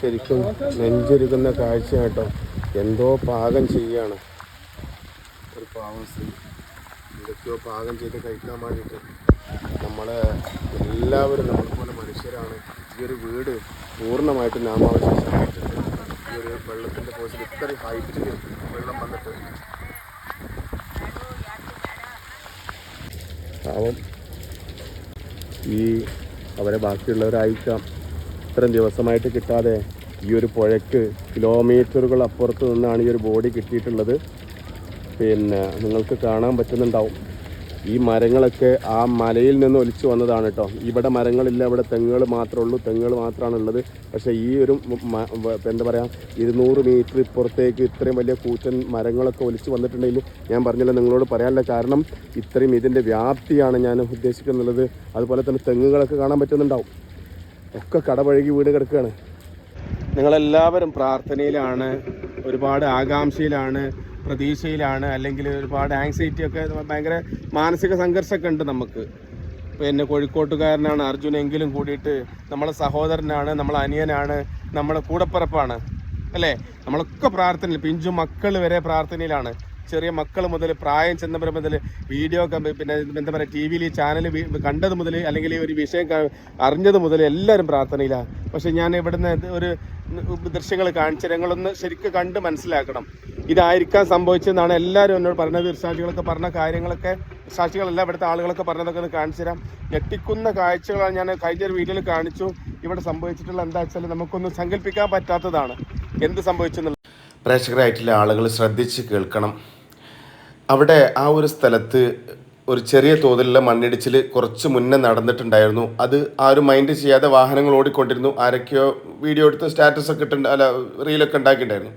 ശരിക്കും നെഞ്ചിരിക്കുന്ന കാഴ്ച കേട്ടോ. എന്തോ പാകം ചെയ്യാണ്. ഒരു പാവം സ്ത്രീ. എന്തൊക്കെയോ പാകം ചെയ്ത് കഴിക്കാൻ വേണ്ടിയിട്ട് നമ്മൾ എല്ലാവരും നമ്മളെ പോലെ മനുഷ്യരാണ്. ഈ ഒരു വീട് പൂർണമായിട്ടും നാമാവശേഷമായിട്ടുണ്ട് ഈ ഒരു വെള്ളത്തിന്റെ പോസിൽ ഇത്രയും ഹൈറ്റിൽ വെള്ളം വന്നിട്ട്. പാവം. ഈ അവരെ ബാക്കിയുള്ളവരായിരിക്കാം ഇത്രയും ദിവസമായിട്ട് കിട്ടാതെ ഈ ഒരു പുഴയ്ക്ക് കിലോമീറ്ററുകൾ അപ്പുറത്ത് നിന്നാണ് ഈ ഒരു ബോഡി കിട്ടിയിട്ടുള്ളത്. പിന്നെ നിങ്ങൾക്ക് കാണാൻ പറ്റുന്നുണ്ടാവും. ഈ മരങ്ങളൊക്കെ ആ മലയിൽ നിന്ന് ഒലിച്ചു വന്നതാണ് കേട്ടോ ഇവിടെ മരങ്ങളില്ല ഇവിടെ തെങ്ങുകൾ മാത്രമേ ഉള്ളൂ തെങ്ങുകൾ മാത്രമാണ് ഉള്ളത്. പക്ഷേ ഈ ഒരു എന്താ പറയുക ഇരുന്നൂറ് മീറ്റർ ഇപ്പുറത്തേക്ക് ഇത്രയും വലിയ കൂറ്റൻ മരങ്ങളൊക്കെ ഒലിച്ചു വന്നിട്ടുണ്ടെങ്കിൽ ഞാൻ പറഞ്ഞില്ല നിങ്ങളോട് പറയാനുള്ള കാരണം ഇത്രയും ഇതിന്റെ വ്യാപ്തിയാണ് ഞാൻ ഉദ്ദേശിക്കുന്നുള്ളത്. അതുപോലെ തന്നെ തെങ്ങുകളൊക്കെ കാണാൻ പറ്റുന്നുണ്ടാവും. ഒക്കെ കടപഴകി വീട് കിടക്കുകയാണ്. നിങ്ങളെല്ലാവരും പ്രാർത്ഥനയിലാണ് ഒരുപാട് ആകാംക്ഷയിലാണ് പ്രതീക്ഷയിലാണ് അല്ലെങ്കിൽ ഒരുപാട് ആങ്സൈറ്റി ഒക്കെ ഭയങ്കര മാനസിക സംഘർഷമൊക്കെ ഉണ്ട് നമുക്ക്. പിന്നെ കോഴിക്കോട്ടുകാരനാണ് അർജുൻ എങ്കിലും കൂടിയിട്ട് നമ്മളെ സഹോദരനാണ് നമ്മളെ അനിയനാണ് നമ്മളെ കൂടപ്പിറപ്പാണ്. അല്ലേ? നമ്മളൊക്കെ പ്രാർത്ഥനയിൽ പിഞ്ചു മക്കൾ വരെ പ്രാർത്ഥനയിലാണ്. ചെറിയ മക്കൾ മുതൽ പ്രായം ചെന്നവർ മുതൽ വീഡിയോ പിന്നെ എന്താ പറയുക ടി വിയിൽ ചാനൽ കണ്ടത് മുതൽ അല്ലെങ്കിൽ ഒരു വിഷയം അറിഞ്ഞത് മുതൽ എല്ലാവരും പ്രാർത്ഥനയിലാണ്. പക്ഷെ ഞാൻ ഇവിടുന്ന് ഒരു ദൃശ്യങ്ങൾ കാണിച്ച് ഞങ്ങളൊന്ന് ശരിക്കും കണ്ട് മനസ്സിലാക്കണം. ഇതായിരിക്കാൻ സംഭവിച്ചതെന്നാണ് എല്ലാവരും എന്നോട് പറഞ്ഞത്. സാക്ഷികളൊക്കെ പറഞ്ഞ കാര്യങ്ങളൊക്കെ സാക്ഷികളല്ല ഇവിടുത്തെ ആളുകളൊക്കെ പറഞ്ഞതൊക്കെ ഒന്ന് കാണിച്ചു തരാം. ഞെട്ടിക്കുന്ന കാഴ്ചകളാണ് ഞാൻ കഴിഞ്ഞ ഒരു വീഡിയോയിൽ കാണിച്ചു. ഇവിടെ സംഭവിച്ചിട്ടുള്ള എന്താ വെച്ചാൽ നമുക്കൊന്നും സങ്കല്പിക്കാൻ പറ്റാത്തതാണ്. എന്ത് സംഭവിച്ചു എന്നുള്ളത് പ്രേക്ഷകരായിട്ടുള്ള ആളുകൾ ശ്രദ്ധിച്ച് കേൾക്കണം. അവിടെ ആ ഒരു സ്ഥലത്ത് ഒരു ചെറിയ തോതിലുള്ള മണ്ണിടിച്ചിൽ കുറച്ച് മുന്നേ നടന്നിട്ടുണ്ടായിരുന്നു. അത് ആരും മൈൻഡ് ചെയ്യാതെ വാഹനങ്ങൾ ഓടിക്കൊണ്ടിരുന്നു. ആരൊക്കെയോ വീഡിയോ എടുത്ത് സ്റ്റാറ്റസ് ഒക്കെ ഇട്ടുണ്ട് അല്ല റീലൊക്കെ ഉണ്ടാക്കിയിട്ടുണ്ടായിരുന്നു.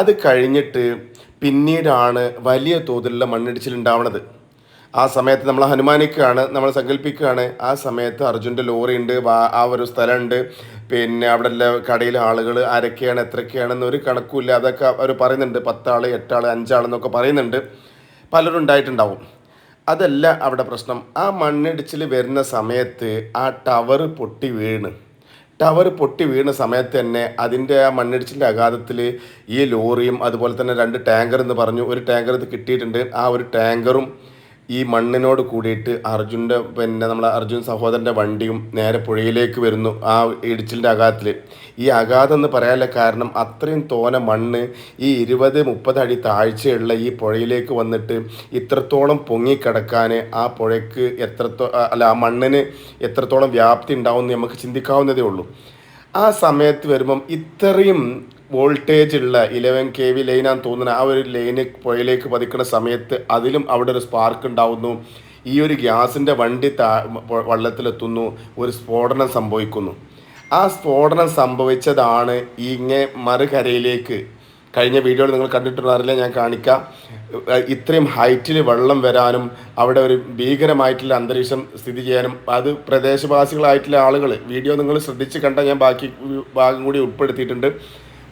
അത് കഴിഞ്ഞിട്ട് പിന്നീടാണ് വലിയ തോതിലുള്ള മണ്ണിടിച്ചിൽ ഉണ്ടാവുന്നത് ആ സമയത്ത് നമ്മൾ ഹനുമാനിക്കുകയാണ് നമ്മൾ സങ്കല്പിക്കുകയാണ്. ആ സമയത്ത് അർജുന്റെ ലോറി ഉണ്ട് ആ ഒരു സ്ഥലമുണ്ട്. പിന്നെ അവിടെ എല്ലാ കടയിലെ ആളുകൾ ആരൊക്കെയാണ് എത്രയൊക്കെയാണെന്ന് ഒരു കണക്കുമില്ല അതൊക്കെ അവർ പറയുന്നുണ്ട് പത്താൾ എട്ടാൾ അഞ്ചാളെന്നൊക്കെ പറയുന്നുണ്ട്. പലരും ഉണ്ടായിട്ടുണ്ടാവും അതല്ല അവിടെ പ്രശ്നം. ആ മണ്ണിടിച്ചിൽ വരുന്ന സമയത്ത് ആ ടവർ പൊട്ടി വീണ്. ടവർ പൊട്ടി വീണ സമയത്ത് തന്നെ അതിന്റെ ആ മണ്ണിടിച്ചിന്റെ ആഘാതത്തിൽ ഈ ലോറിയും അതുപോലെ തന്നെ രണ്ട് ടാങ്കർ എന്ന് പറഞ്ഞു ഒരു ടാങ്കർ ഇത് കിട്ടിയിട്ടുണ്ട്. ആ ഒരു ടാങ്കറും ഈ മണ്ണിനോട് കൂടിയിട്ട് അർജുന്റെ പിന്നെ നമ്മളെ അർജുൻ സഹോദരന്റെ വണ്ടിയും നേരെ പുഴയിലേക്ക് വരുന്നു ആ ഇടിച്ചിലിന്റെ അകാത്തിൽ ഈ അകാതം എന്ന് പറയാനുള്ള കാരണം അത്രയും തോന മണ്ണ് ഈ ഇരുപത് മുപ്പത് അടി താഴ്ചയുള്ള ഈ പുഴയിലേക്ക് വന്നിട്ട് ഇത്രത്തോളം പൊങ്ങിക്കിടക്കാൻ ആ പുഴയ്ക്ക് എത്രത്തോ അല്ല ആ മണ്ണിന് എത്രത്തോളം വ്യാപ്തി ഉണ്ടാവും എന്ന് നമുക്ക് ചിന്തിക്കാവുന്നതേ ഉള്ളൂ. ആ സമയത്ത് വരുമ്പം ഇത്രയും വോൾട്ടേജ് ഉള്ള ഇലവൻ കെ വി ലൈനാന്ന് തോന്നുന്ന. ആ ഒരു ലൈന് പുഴയിലേക്ക് പതിക്കുന്ന സമയത്ത് അതിലും അവിടെ ഒരു സ്പാർക്ക് ഉണ്ടാവുന്നു. ഈ ഒരു ഗ്യാസിന്റെ വണ്ടി താ വള്ളത്തിലെത്തുന്നു. ഒരു സ്ഫോടനം സംഭവിക്കുന്നു. ആ സ്ഫോടനം സംഭവിച്ചതാണ് ഈ ഇങ്ങേ മറുകരയിലേക്ക്. കഴിഞ്ഞ വീഡിയോയിൽ നിങ്ങൾ കണ്ടിട്ടുണ്ടാറില്ല ഞാൻ കാണിക്കാം. ഇത്രയും ഹൈറ്റിൽ വെള്ളം വരാനും അവിടെ ഒരു ഭീകരമായിട്ടുള്ള അന്തരീക്ഷം സ്ഥിതി ചെയ്യാനും അത് പ്രദേശവാസികളായിട്ടുള്ള ആളുകൾ വീഡിയോ നിങ്ങൾ ശ്രദ്ധിച്ച് കണ്ട ഞാൻ ബാക്കി ഭാഗം കൂടി ഉൾപ്പെടുത്തിയിട്ടുണ്ട്.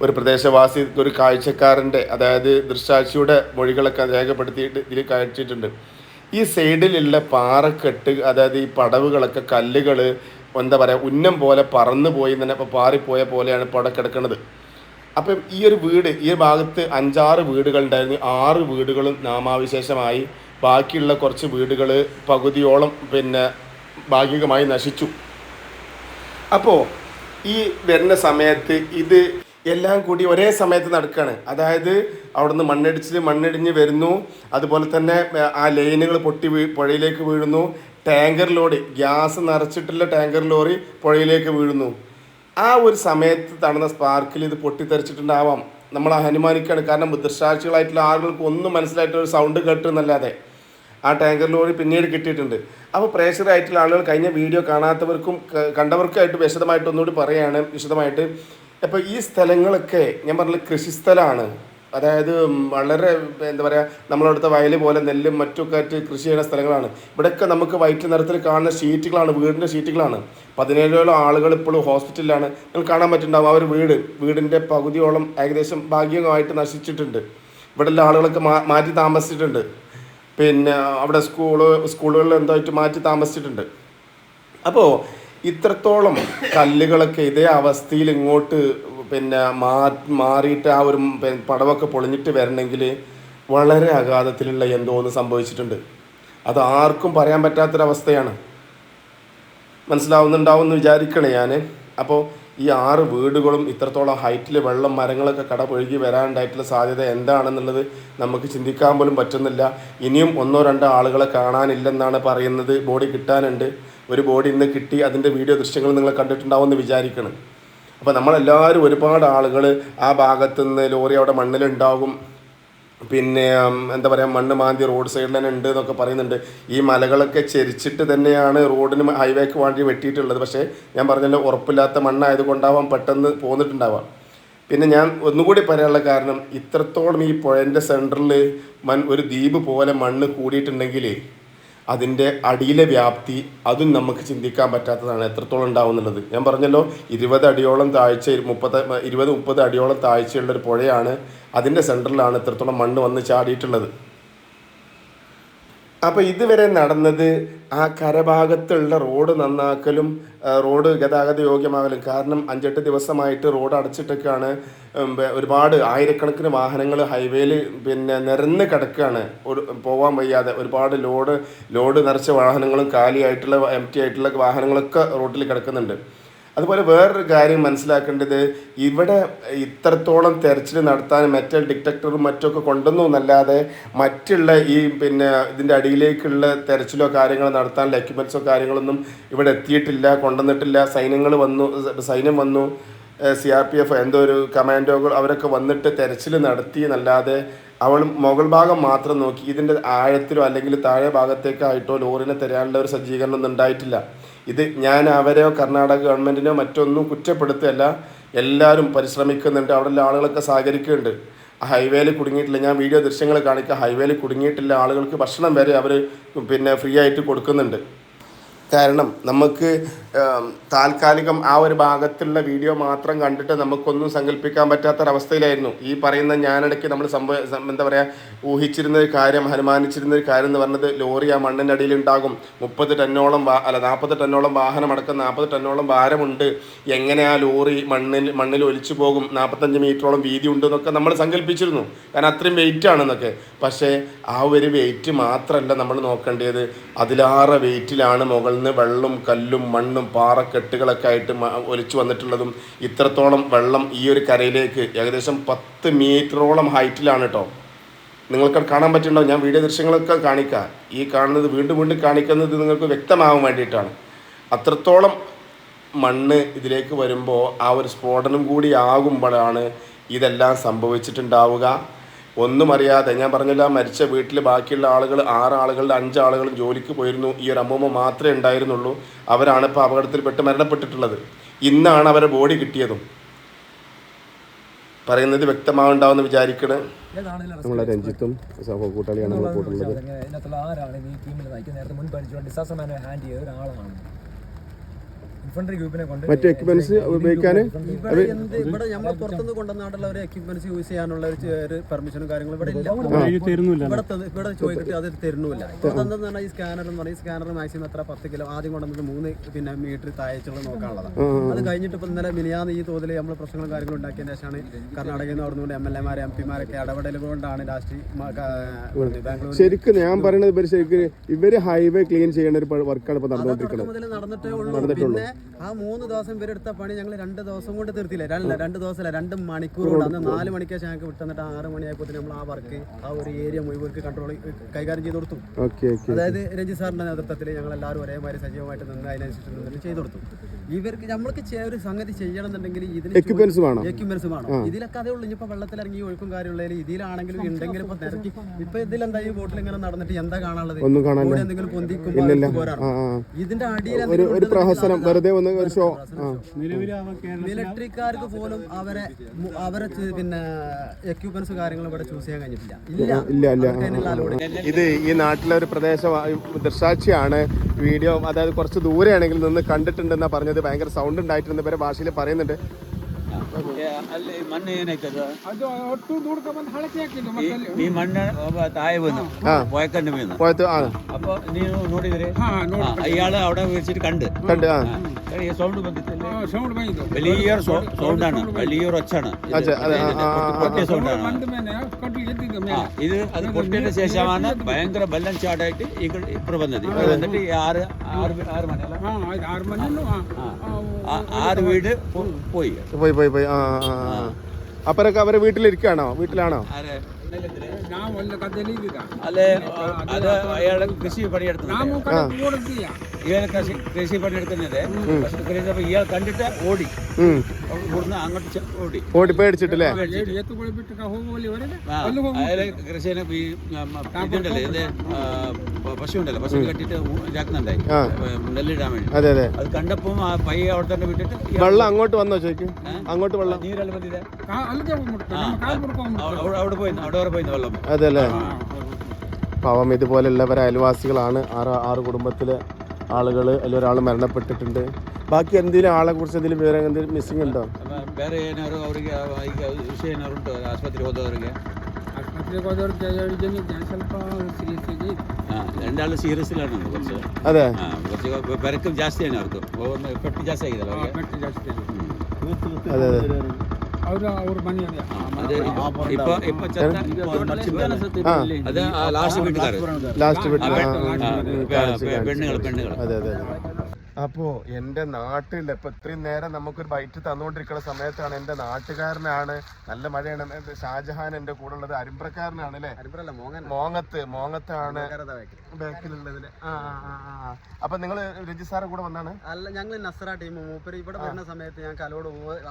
ഒരു പ്രദേശവാസി ഒരു കാഴ്ചക്കാരന്റെ അതായത് ദൃശാക്ഷിയുടെ മൊഴികളൊക്കെ രേഖപ്പെടുത്തിയിട്ട് ഇതിൽ കാഴ്ചിട്ടുണ്ട് ഈ സൈഡിലുള്ള പാറക്കെട്ട് അതായത് ഈ പടവുകളൊക്കെ കല്ലുകൾ എന്താ പറയുക ഉന്നം പോലെ പറന്നു പോയി തന്നെ ഇപ്പോൾ പാറിപ്പോയ പോലെയാണ് ഇപ്പോൾ അവിടെ കിടക്കുന്നത് അപ്പം ഈ ഒരു വീട് ഈ ഭാഗത്ത് അഞ്ചാറ് വീടുകൾ ഉണ്ടായിരുന്നു. ആറ് വീടുകളും നാമാവിശേഷമായി. ബാക്കിയുള്ള കുറച്ച് വീടുകൾ പകുതിയോളം പിന്നെ ഭാഗികമായി നശിച്ചു. അപ്പോൾ ഈ വരുന്ന സമയത്ത് ഇത് എല്ലാം കൂടി ഒരേ സമയത്ത് നടക്കുകയാണ് അതായത് അവിടുന്ന് മണ്ണിടിച്ചിൽ മണ്ണിടിഞ്ഞ് വരുന്നു. അതുപോലെ തന്നെ ആ ലൈനുകൾ പൊട്ടി വീ പുഴയിലേക്ക് വീഴുന്നു. ടാങ്കർ ലോറി ഗ്യാസ് നിറച്ചിട്ടുള്ള ടാങ്കർ ലോറി പുഴയിലേക്ക് വീഴുന്നു. ആ ഒരു സമയത്ത് നടന്ന സ്പാർക്കിൽ ഇത് പൊട്ടിത്തെറിച്ചിട്ടുണ്ടാവാം. നമ്മൾ അനുമാനിക്കുകയാണ്. കാരണം ദൃശാക്ഷികളായിട്ടുള്ള ആളുകൾക്ക് ഒന്നും മനസ്സിലായിട്ട് ഒരു സൗണ്ട് കേട്ടെന്നല്ലാതെ ആ ടാങ്കർ ലോറി പിന്നീട് കിട്ടിയിട്ടുണ്ട്. അപ്പോൾ പ്രേക്ഷകരായിട്ടുള്ള ആളുകൾ കഴിഞ്ഞ വീഡിയോ കാണാത്തവർക്കും കണ്ടവർക്കായിട്ട് വിശദമായിട്ട് ഒന്നുകൂടി പറയുകയാണ് വിശദമായിട്ട് അപ്പോൾ ഈ സ്ഥലങ്ങളൊക്കെ ഞാൻ പറഞ്ഞ കൃഷിസ്ഥലമാണ് അതായത് വളരെ എന്താ പറയുക നമ്മളടുത്ത വയൽ പോലെ നെല്ലും മറ്റൊക്കെ ആയിട്ട് കൃഷി ചെയ്യുന്ന സ്ഥലങ്ങളാണ്. ഇവിടെയൊക്കെ നമുക്ക് വൈറ്റ് നിറത്തിൽ കാണുന്ന ഷീറ്റുകളാണ് വീടിന്റെ ഷീറ്റുകളാണ്. പതിനേഴോളം ആളുകൾ ഇപ്പോഴും ഹോസ്പിറ്റലിലാണ്. നിങ്ങൾ കാണാൻ പറ്റുന്നുണ്ടാവും അവർ വീട് വീടിന്റെ പകുതിയോളം ഏകദേശം ഭാഗികമായിട്ട് നശിച്ചിട്ടുണ്ട്. ഇവിടെയുള്ള ആളുകളൊക്കെ മാറ്റി താമസിച്ചിട്ടുണ്ട്. പിന്നെ അവിടെ സ്കൂൾ സ്കൂളുകളിൽ എന്തായിട്ട് മാറ്റി താമസിച്ചിട്ടുണ്ട്. അപ്പോൾ ഇത്രത്തോളം കല്ലുകളൊക്കെ ഇതേ അവസ്ഥയിൽ ഇങ്ങോട്ട് പിന്നെ മാ മാറിയിട്ട് ആ ഒരു പടവൊക്കെ പൊളിഞ്ഞിട്ട് വരണമെങ്കിൽ വളരെ അഗാധത്തിലുള്ള എന്തോ ഒന്ന് സംഭവിച്ചിട്ടുണ്ട്. അത് ആർക്കും പറയാൻ പറ്റാത്തൊരവസ്ഥയാണ്. മനസ്സിലാവുന്നുണ്ടാവും എന്ന് വിചാരിക്കണേ ഞാൻ അപ്പോൾ ഈ ആറ് വീടുകളും ഇത്രത്തോളം ഹൈറ്റിൽ വെള്ളം മരങ്ങളൊക്കെ കടപൊഴുകി വരാനുണ്ടായിട്ടുള്ള സാധ്യത എന്താണെന്നുള്ളത് നമുക്ക് ചിന്തിക്കാൻ പോലും പറ്റുന്നില്ല. ഇനിയും ഒന്നോ രണ്ടോ ആളുകളെ കാണാനില്ലെന്നാണ് പറയുന്നത്. ബോഡി കിട്ടാനുണ്ട്. ഒരു ബോഡി ഇന്ന് കിട്ടി അതിന്റെ വീഡിയോ ദൃശ്യങ്ങൾ നിങ്ങൾ കണ്ടിട്ടുണ്ടാവുമെന്ന് വിചാരിക്കണം. അപ്പോൾ നമ്മളെല്ലാവരും ഒരുപാട് ആളുകൾ ആ ഭാഗത്തുനിന്ന് ലോറി അവിടെ മണ്ണിലുണ്ടാകും. പിന്നെ എന്താ പറയുക മണ്ണ് മാന്തി റോഡ് സൈഡിൽ തന്നെ ഉണ്ട് എന്നൊക്കെ പറയുന്നുണ്ട്. ഈ മലകളൊക്കെ ചെരിച്ചിട്ട് തന്നെയാണ് റോഡിന് ഹൈവേക്ക് വേണ്ടി വെട്ടിയിട്ടുള്ളത്. പക്ഷേ ഞാൻ പറഞ്ഞല്ലോ ഉറപ്പില്ലാത്ത മണ്ണായതുകൊണ്ടാവാം പെട്ടെന്ന് പോന്നിട്ടുണ്ടാവാം. പിന്നെ ഞാൻ ഒന്നുകൂടി പറയാനുള്ള കാരണം ഇത്രത്തോളം ഈ പുഴന്റെ സെന്ററിൽ മൺ ഒരു ദ്വീപ് പോലെ മണ്ണ് കൂടിയിട്ടുണ്ടെങ്കിൽ അതിന്റെ അടിയിലെ വ്യാപ്തി അതും നമുക്ക് ചിന്തിക്കാൻ പറ്റാത്തതാണ് എത്രത്തോളം ഉണ്ടാവുന്നുള്ളത് ഞാൻ പറഞ്ഞല്ലോ ഇരുപത് അടിയോളം താഴ്ച മുപ്പത് ഇരുപത് മുപ്പത് അടിയോളം താഴ്ചയുള്ള ഒരു പുഴയാണ്. അതിന്റെ സെന്ററിലാണ് എത്രത്തോളം മണ്ണ് വന്ന് ചാടിയിട്ടുള്ളത്. അപ്പോൾ ഇതുവരെ നടന്നത് ആ കരഭാഗത്തുള്ള റോഡ് നന്നാക്കലും റോഡ് ഗതാഗത യോഗ്യമാകലും കാരണം അഞ്ചെട്ട് ദിവസമായിട്ട് റോഡ് അടച്ചിട്ടൊക്കെയാണ് ഒരുപാട് ആയിരക്കണക്കിന് വാഹനങ്ങൾ ഹൈവേയിൽ പിന്നെ നിരന്ന് കിടക്കുകയാണ് ഒരു പോകാൻ വയ്യാതെ ഒരുപാട് ലോഡ് ലോഡ് നിറച്ച വാഹനങ്ങളും കാലിയായിട്ടുള്ള എം ടി ആയിട്ടുള്ള വാഹനങ്ങളൊക്കെ റോഡിൽ കിടക്കുന്നുണ്ട്. അതുപോലെ വേറൊരു കാര്യം മനസ്സിലാക്കേണ്ടത് ഇവിടെ ഇത്രത്തോളം തെരച്ചിൽ നടത്താൻ മെറ്റൽ ഡിറ്റക്ടറും മറ്റൊക്കെ കൊണ്ടുവന്നു എന്നല്ലാതെ മറ്റുള്ള ഈ പിന്നെ ഇതിന്റെ അടിയിലേക്കുള്ള തെരച്ചിലോ കാര്യങ്ങളോ നടത്താൻ എക്യുപ്മെൻസോ കാര്യങ്ങളൊന്നും ഇവിടെ എത്തിയിട്ടില്ല കൊണ്ടുവന്നിട്ടില്ല. സൈന്യങ്ങൾ വന്നു സൈന്യം വന്നു. സി ആർ പി എഫ് എന്തോ ഒരു കമാൻഡോകൾ അവരൊക്കെ വന്നിട്ട് തെരച്ചിൽ നടത്തി എന്നല്ലാതെ അവൾ മുകൾ ഭാഗം മാത്രം നോക്കി. ഇതിന്റെ ആഴത്തിലോ അല്ലെങ്കിൽ താഴെ ഭാഗത്തേക്കായിട്ടോ ലോറിനെ തരാനുള്ള ഒരു സജ്ജീകരണം ഒന്നും ഉണ്ടായിട്ടില്ല. ഇത് ഞാൻ അവരെയോ കർണാടക ഗവൺമെന്റിനോ മറ്റൊന്നും കുറ്റപ്പെടുത്തുകയല്ല എല്ലാവരും പരിശ്രമിക്കുന്നുണ്ട്. അവിടെയുള്ള ആളുകളൊക്കെ സഹകരിക്കുന്നുണ്ട്. ഹൈവേയിൽ കുടുങ്ങിയിട്ടില്ല. ഞാൻ വീഡിയോ ദൃശ്യങ്ങൾ കാണിക്കുക ഹൈവേയിൽ കുടുങ്ങിയിട്ടില്ല ആളുകൾക്ക് ഭക്ഷണം വരെ അവർ പിന്നെ ഫ്രീ ആയിട്ട് കൊടുക്കുന്നുണ്ട്. കാരണം നമുക്ക് താൽക്കാലികം ആ ഒരു ഭാഗത്തുള്ള വീഡിയോ മാത്രം കണ്ടിട്ട് നമുക്കൊന്നും സങ്കല്പിക്കാൻ പറ്റാത്തൊരവസ്ഥയിലായിരുന്നു. ഈ പറയുന്ന ഞാനിടയ്ക്ക് നമ്മൾ സംഭവ എന്താ പറയുക ഊഹിച്ചിരുന്ന ഒരു കാര്യം അനുമാനിച്ചിരുന്ന ഒരു കാര്യം എന്ന് പറഞ്ഞത് ലോറി ആ മണ്ണിന്റെ അടിയിൽ ഉണ്ടാകും. മുപ്പത് ടന്നോളം വാ അല്ല നാൽപ്പത് ടന്നോളം വാഹനം അടക്കം നാൽപ്പത് ടന്നോളം ഭാരമുണ്ട്. എങ്ങനെ ആ ലോറി മണ്ണിൽ മണ്ണിൽ ഒലിച്ചു പോകും? നാൽപ്പത്തഞ്ച് മീറ്ററോളം വീതി ഉണ്ട് എന്നൊക്കെ നമ്മൾ സങ്കല്പിച്ചിരുന്നു കാരണം അത്രയും വെയിറ്റ് ആണെന്നൊക്കെ. പക്ഷേ ആ ഒരു വെയിറ്റ് മാത്രമല്ല നമ്മൾ നോക്കേണ്ടത്. അതിലാറ വെയിറ്റിലാണ് മുകളിൽ നിന്ന് വെള്ളം കല്ലും മണ്ണും പാറക്കെട്ടുകളൊക്കെ ആയിട്ട് ഒലിച്ചു വന്നിട്ടുള്ളതും ഇത്രത്തോളം വെള്ളം ഈ ഒരു കരയിലേക്ക് ഏകദേശം പത്ത് മീറ്ററോളം ഹൈറ്റിലാണ് കേട്ടോ നിങ്ങൾക്ക് കാണാൻ പറ്റുന്നുണ്ടോ? ഞാൻ വീഡിയോ ദൃശ്യങ്ങളൊക്കെ കാണിക്കാം. ഈ കാണുന്നത് വീണ്ടും വീണ്ടും കാണിക്കുന്നത് നിങ്ങൾക്ക് വ്യക്തമാവാൻ വേണ്ടിയിട്ടാണ്. അത്രത്തോളം മണ്ണ് ഇതിലേക്ക് വരുമ്പോൾ ആ ഒരു സ്ഫോടനം കൂടി ആകുമ്പോഴാണ് ഇതെല്ലാം സംഭവിച്ചിട്ടുണ്ടാവുക. ഒന്നും അറിയാതെ ഞാൻ പറഞ്ഞില്ല മരിച്ച വീട്ടിൽ ബാക്കിയുള്ള ആളുകൾ ആറ് ആളുകളുടെ അഞ്ച് ആളുകളും ജോലിക്ക് പോയിരുന്നു. ഈ ഒരു അമ്മൂമ്മ മാത്രമേ ഉണ്ടായിരുന്നുള്ളൂ. അവരാണ് ഇപ്പോൾ അപകടത്തിൽപ്പെട്ട് മരണപ്പെട്ടിട്ടുള്ളത്. ഇന്നാണ് അവരെ ബോഡി കിട്ടിയതും. പറയുന്നത് വ്യക്തമാവുണ്ടാവുമെന്ന് വിചാരിക്കണേ. നമ്മളെ രഞ്ജിത്തും കൂട്ടാളിയാണ് നമ്മൾ കൂട്ടുള്ളത് മറ്റു എക്യുപ്മെന്റ്സ് ഉപയോഗിക്കാൻ ഇവിടെ എന്ത് ഇവിടെ നമ്മൾ പുറത്തുനിന്ന് കൊണ്ടുവന്നായിട്ടുള്ള ഒരു എക്യുപ്മെന്റ്സ് യൂസ് ചെയ്യാനുള്ള ഒരു ചെ- ഒരു പെർമിഷനും കാര്യങ്ങളും ഇവിടെ ഇല്ല. ഇവിടെ ചോദിച്ചിട്ട് അത് തരുന്നില്ല. ഇപ്പോൾ തന്നെന്ന് പറഞ്ഞാൽ ഈ സ്കാനർ എന്ന് പറഞ്ഞാൽ സ്കാനർ മാക്സിമം എത്ര? പത്ത് കിലോ. ആദ്യം കൊണ്ടുവന്നത് മൂന്ന് പിന്നെ മീറ്റർ താഴ്ചയുള്ള നോക്കാനുള്ളതാണ്. അത് കഴിഞ്ഞിട്ട് ഇപ്പം ഇന്നലെ മിനിയാന്ന് ഈ തോതിൽ നമ്മൾ പ്രശ്നങ്ങളും കാര്യങ്ങളും ഉണ്ടാക്കിയതിന് ശേഷമാണ് കർണാടകയിൽ നിന്ന് അവിടുന്ന് എം എൽ എമാരെ എം പിമാരൊക്കെ ഇടപെടലുകൾ കൊണ്ടാണ് ലാസ്റ്റ് ബാംഗ്ലൂർ ശരിക്കും ഞാൻ പറയുന്നത് ഇവർ ശരിക്കും ഇവർ ഹൈവേ ക്ലീൻ ചെയ്യേണ്ട ഒരു വർക്കാണ് ഇപ്പൊ നടന്നുകൊണ്ടിരിക്കുന്നത്. മുതൽ നടന്നിട്ടേ ഉള്ളൂ. പിന്നെ ആ മൂന്ന് ദിവസം ഇവരെടുത്ത പണി ഞങ്ങൾ രണ്ട് ദിവസം കൊണ്ട് തീർത്തില്ല? രണ്ട് രണ്ട് ദിവസമല്ല രണ്ട് മണിക്കൂർ കൊണ്ട്. അന്ന് നാല് മണിക്ക് ഞങ്ങൾക്ക് വിട്ടുന്നിട്ട് ആറ് മണിയായപ്പോൾ നമ്മൾ ആ വർക്ക് ആ ഒരു ഏരിയ മുഴുവർക്ക് കൺട്രോൾ കൈകാര്യം ചെയ്ത് കൊടുത്തു. അതായത് രഞ്ജിത് സാറിന്റെ നേതൃത്വത്തിൽ ഞങ്ങൾ എല്ലാവരും ഒരേമാതിരി സജീവമായിട്ട് നിന്ന് അതിനനുസരിച്ച് ചെയ്തു കൊടുത്തു. ഇവർക്ക് നമ്മൾക്ക് ഒരു സംഗതി ചെയ്യണം എന്നുണ്ടെങ്കിൽ ഇതിന് എക്യുപ്മെന്റ്സ് വേണം. എക്യുപ്മെന്റ്സ് വേണം. ഇതിലൊക്കെ അതേ ഉള്ളൂ. ഇനിയിപ്പോ വെള്ളത്തിലിറങ്ങി ഒഴുക്കും കാര്യമുള്ളതിൽ ഇതിലാണെങ്കിലും ഉണ്ടെങ്കിൽ ഇപ്പൊ തിരക്കി ഇപ്പൊ ഇതിലെന്താ ഈ ബോട്ടിൽ ഇങ്ങനെ നടന്നിട്ട് എന്താ കാണാനുള്ളത്? ഒന്നും കാണാനില്ല. എന്തെങ്കിലും പൊന്തിക്കും പോരാണ് ഇതിന്റെ അടിയിൽ ഒരു പ്രഹസനം വെറുതെ ഒന്ന് ഒരു ഷോ മിലിറ്ററിക്കാർക്ക് പോലും അവരെ അവരെ പിന്നെ എക്യുപ്മെന്റ്സ് കാര്യങ്ങളും ഇവിടെ ചൂസ് ചെയ്യാൻ കഴിഞ്ഞിട്ടില്ല. ഇല്ല ഇല്ല. ഇത് ഈ നാട്ടിലെ ഒരു പ്രദേശ ദൃശാക്ഷിയാണ്. വീഡിയോ അതായത് കുറച്ച് ദൂരെയാണെങ്കിൽ നിന്ന് കണ്ടിട്ടുണ്ടെന്നാ പറഞ്ഞത്. ഇത് ഭയങ്കര സൗണ്ട് ഉണ്ടായിട്ടുണ്ട്. ഇവരെ ഭാഷയിൽ പറയുന്നുണ്ട്. വലിയൊരു സൗണ്ട് ആണ്. വലിയൊരു സൗണ്ടാണ് വലിയൊരു ഒച്ചാണ് ഇത് അത് പൊട്ടിയതിന് ശേഷമാണ് ഭയങ്കര ബല്ലം ചാടായിട്ട് ഈ ഇപ്പുറം വന്നത് ഇവിടെ വന്നിട്ട് ആറ് ആറ് ആറ് ആറ് മണി ആറ് വീട് പോയി. പോയി പോയി പോയി. ആ അപ്പരൊക്കെ അവരെ വീട്ടിലിരിക്കുകയാണോ? വീട്ടിലാണോ? അല്ലേ? അത് അയാളെ കൃഷി പണിയെടുത്തു കണ്ടിട്ട് ഓടി. അങ്ങോട്ട് ഓടി. ഓടി പേടിച്ചിട്ടില്ലേ? കെട്ടിട്ട് അതെ അതെ. അത് കണ്ടപ്പോ ആ പയ്യ അവിടെ തന്നെ വിട്ടിട്ട് വെള്ളം അങ്ങോട്ട് വന്നോ ചോദിക്കും? അങ്ങോട്ട് വെള്ളം. നീരല്ല പറ്റിയില്ല അവിടെ പോയിരുന്നു വരെ വെള്ളം അതെ അല്ലേ? പാവം ഇതുപോലെയുള്ളവർ അയൽവാസികളാണ് ആറ് ആറ് കുടുംബത്തിലെ. ആളുകൾ ഒരാൾ മരണപ്പെട്ടിട്ടുണ്ട്. ബാക്കി എന്തെങ്കിലും ആളെ കുറിച്ച് എന്തെങ്കിലും വിവരം എന്തെങ്കിലും മിസ്സിംഗ് ഉണ്ടോ? വേറെ ಏನಾದ್ರು അതെ. അവർക്ക്. എഫക്ട് ജാസ്തി ആಗಿದೆ അതെ അതെ. ലാസ്റ്റ് വീട്ടുകാർ പെണ്ണുങ്ങൾ പെണ്ണുങ്ങൾ അതെ അതെ അപ്പോ എന്റെ നാട്ടിൽ ഇപ്പൊ ഇത്രയും നേരം നമുക്കൊരു ബൈറ്റ് തന്നുകൊണ്ടിരിക്കുന്ന സമയത്താണ് എന്റെ നാട്ടുകാരനാണ് നല്ല മഴയാണ് ഷാജഹാൻ എന്റെ കൂടെ ഉള്ളത് അരിമ്പ്രക്കാരനാണ് അല്ലേ മോങ്ങത്ത് മോങ്ങത്താണ്. ബാക്കിലുള്ളതിൽ. ആ. അപ്പൊ നിങ്ങൾ രജി സാറെ കൂടെ വന്നാണ്? അല്ല ഞങ്ങൾ നസറ ടീം മൂപ്പര് ഇവിടെ വരുന്ന സമയത്ത് ഞാൻ കലോട്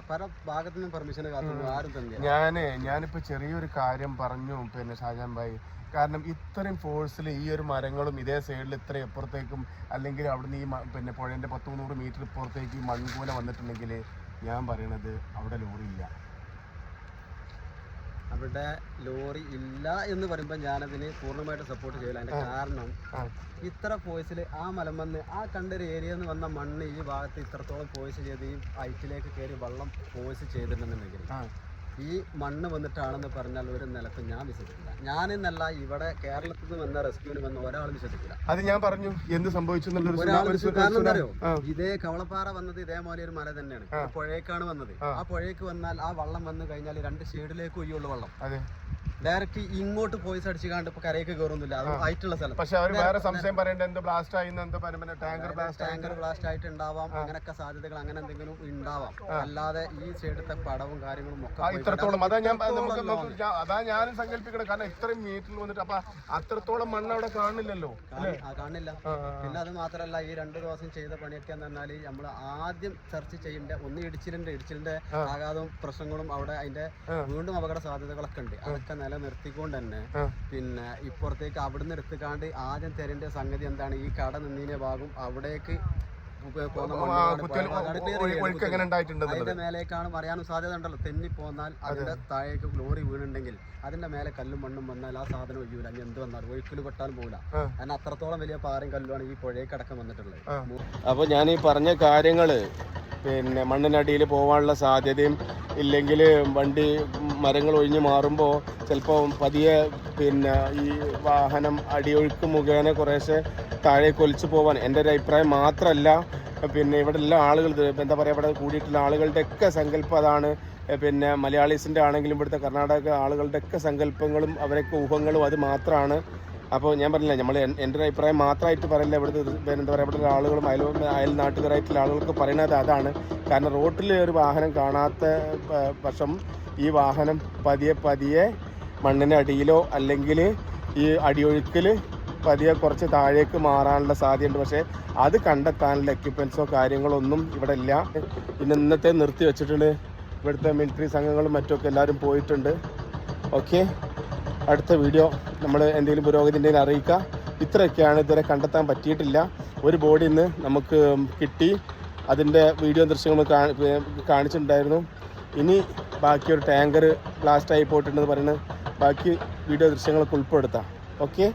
പല ഭാഗത്തു നിന്നും പെർമിഷൻ ആരും തന്നെ ഞാൻ ഞാനിപ്പോ ചെറിയൊരു കാര്യം പറഞ്ഞു പിന്നെ ഷാജാൻ ഭായി. കാരണം ഇത്രയും ഫോഴ്സിൽ ഈ ഒരു മരങ്ങളും ഇതേ സൈഡിൽ ഇത്ര എപ്പുറത്തേക്കും അല്ലെങ്കിൽ അവിടുന്ന് ഈ പിന്നെ പുഴേന്റെ പത്ത് മുന്നൂറ് മീറ്റർ ഇപ്പുറത്തേക്ക് ഈ മൺകൂല വന്നിട്ടുണ്ടെങ്കിൽ ഞാൻ പറയണത് അവിടെ ലോറി ഇല്ല അവിടെ ലോറി ഇല്ല എന്ന് പറയുമ്പോൾ ഞാനതിന് പൂർണമായിട്ട് സപ്പോർട്ട് ചെയ്യില്ല അതിന്റെ കാരണം. ഇത്ര പോയിസിൽ ആ മലമന്ന് ആ കണ്ടൊരു ഏരിയ നിന്ന് വന്ന മണ്ണ് ഈ ഭാഗത്ത് ഇത്രത്തോളം പോയിസ് ചെയ്ത് ഈ ഹൈറ്റിലേക്ക് കയറി വെള്ളം പോയിസ് ചെയ്തിട്ടുണ്ടെന്നുണ്ടെങ്കിൽ. ഈ മണ്ണ് വന്നിട്ടാണെന്ന് പറഞ്ഞാൽ ഒരു നിലത്തും ഞാൻ വിശ്വസിക്കില്ല. ഞാനെന്നല്ല ഇവിടെ കേരളത്തിൽ നിന്ന് വന്ന റെസ്ക്യൂവിന് വന്ന ഒരാൾ വിശ്വസിക്കില്ല. അത് ഞാൻ പറഞ്ഞു. എന്ത് സംഭവിച്ചു കാരണം എന്താ അറിയോ. ഇതേ കവളപ്പാറ വന്നത് ഇതേപോലെ ഒരു മല തന്നെയാണ്. പുഴയേക്കാണ് വന്നത്. ആ. പുഴയ്ക്ക് വന്നാൽ ആ വള്ളം വന്നു കഴിഞ്ഞാൽ രണ്ട് ഷെയ്ഡിലേക്ക് ഒയ്യുള്ളൂ വള്ളം. ഡയറക്റ്റ് ഇങ്ങോട്ട് പോയി അടിച്ച് കാണ്ട് ഇപ്പൊ കരയൊക്കെ കയറുന്നില്ല അത് ഹൈറ്റുള്ള സ്ഥലം. പക്ഷെ അവർ വേറെ സംശയം പറയേണ്ട എന്തോ ബ്ലാസ്റ്റ് ആയിരുന്നു എന്തോ ടാങ്കർ ബ്ലാസ്റ്റ് ടാങ്കർ ബ്ലാസ്റ്റ് ആയിട്ട് ഉണ്ടാവാം അങ്ങനൊക്കെ സാധ്യതകൾ അങ്ങനെ എന്തെങ്കിലും ഉണ്ടാവാം. അല്ലാതെ ഈ സൈഡത്തെ പടവും കാര്യങ്ങളും ഒക്കെ ഇത്രത്തോളം. അതാ ഞാൻ നമുക്ക് അതാ ഞാനും സങ്കല്പിക്കണം. കാരണം ഇത്രയും മീറ്ററിൽ വന്നിട്ട് അപ്പൊ അത്രത്തോളം മണ്ണ് അവിടെ കാണില്ലല്ലോ കാണില്ല പിന്നെ അത് മാത്രമല്ല ഈ രണ്ടു ദിവസം ചെയ്ത പണിയൊക്കെ എന്ന് പറഞ്ഞാൽ നമ്മൾ ആദ്യം ചർച്ച ചെയ്യേണ്ട ഒന്ന് ഇടിച്ചിലിന്റെ ഇടിച്ചിലിന്റെ ആഘാതവും പ്രശ്നങ്ങളും അവിടെ അതിന്റെ. വീണ്ടും അപകട സാധ്യതകളൊക്കെ ഉണ്ട്. അതൊക്കെ നിലനിർത്തിക്കൊണ്ട് തന്നെ. പിന്നെ ഇപ്പുറത്തേക്ക് അവിടുന്ന് എടുത്തുകാണ്ട് ആദ്യം തരേണ്ട സംഗതി എന്താണ് ഈ കട നിന്നതിന്റെ ഭാഗം അവിടേക്ക് ഒഴുക്ക് എങ്ങനെ ഉണ്ടായിട്ടുണ്ട് അതിന്റെ മേലേക്കാണ് പറയാനും സാധ്യത ഉണ്ടല്ലോ തെന്നി പോന്നാൽ അതിന്റെ താഴേക്ക് ഗ്ലോറി വീണുണ്ടെങ്കിൽ അതിന്റെ മേലെ കല്ലും മണ്ണും വന്നാൽ ആ സാധനം ഒഴിയൂല. ഇനി എന്ത് വന്നാൽ? ഒഴുക്കിൽ പെട്ടാലും പോകില്ല. കാരണം അത്രത്തോളം വലിയ പാറയും കല്ലുമാണ് ഈ പുഴയ്ക്ക് അടക്കം വന്നിട്ടുള്ളത്. അപ്പോൾ ഞാൻ ഈ പറഞ്ഞ കാര്യങ്ങൾ പിന്നെ മണ്ണിനടിയിൽ പോകാനുള്ള സാധ്യതയും ഇല്ലെങ്കിൽ വണ്ടി മരങ്ങൾ ഒഴിഞ്ഞ് മാറുമ്പോൾ ചിലപ്പോൾ പതിയെ പിന്നെ ഈ വാഹനം അടിയൊഴുക്ക് മുഖേന കുറേശ്ശെ താഴേക്ക് ഒലിച്ചു പോകാൻ എന്റെ ഒരു അഭിപ്രായം മാത്രമല്ല പിന്നെ ഇവിടെ എല്ലാ ആളുകൾ എന്താ പറയുക ഇവിടെ കൂടിയിട്ടുള്ള ആളുകളുടെ ഒക്കെ സങ്കല്പം അതാണ്. പിന്നെ മലയാളീസിന്റെ ആണെങ്കിലും ഇവിടുത്തെ കർണാടക ആളുകളുടെ ഒക്കെ സങ്കല്പങ്ങളും അവരൊക്കെ ഊഹങ്ങളും അത് മാത്രമാണ്. അപ്പോൾ ഞാൻ പറഞ്ഞില്ല നമ്മൾ എന്റെ അഭിപ്രായം മാത്രമായിട്ട് പറയില്ല. ഇവിടുത്തെ എന്താ പറയുക ഇവിടുത്തെ ആളുകളും അയൽ അയൽ നാട്ടുകാരായിട്ടുള്ള ആളുകൾക്ക് പറയുന്നത് അതാണ്. കാരണം റോട്ടിൽ ഒരു വാഹനം കാണാത്ത പക്ഷം ഈ വാഹനം പതിയെ പതിയെ മണ്ണിന്റെ അടിയിലോ അല്ലെങ്കിൽ ഈ അടിയൊഴുക്കിൽ പതിയെ കുറച്ച് താഴേക്ക് മാറാനുള്ള സാധ്യതയുണ്ട്. പക്ഷേ അത് കണ്ടെത്താനുള്ള എക്യുപ്മെൻസോ കാര്യങ്ങളോ ഒന്നും ഇവിടെ ഇല്ല. പിന്നെ ഇന്നത്തെ നിർത്തി വെച്ചിട്ടുണ്ട്. ഇവിടുത്തെ മിലിറ്ററി സംഘങ്ങളും മറ്റുമൊക്കെ എല്ലാവരും പോയിട്ടുണ്ട്. ഓക്കെ അടുത്ത വീഡിയോ നമ്മൾ എന്തെങ്കിലും പുരോഗതി ഉണ്ടെങ്കിൽ അറിയിക്കുക. ഇത്രയൊക്കെയാണ് ഇതുവരെ കണ്ടെത്താൻ പറ്റിയിട്ടില്ല. ഒരു ബോഡി ഇന്ന് നമുക്ക് കിട്ടി. അതിന്റെ വീഡിയോ ദൃശ്യങ്ങൾ കാണി- കാണിച്ചിട്ടുണ്ടായിരുന്നു. ഇനി ബാക്കി ഒരു ടാങ്കർ ബ്ലാസ്റ്റായി പോയിട്ടുണ്ടെന്ന് പറയുന്നത്. ബാക്കി വീഡിയോ ദൃശ്യങ്ങളൊക്കെ ഉൾപ്പെടുത്താം. ഓക്കെ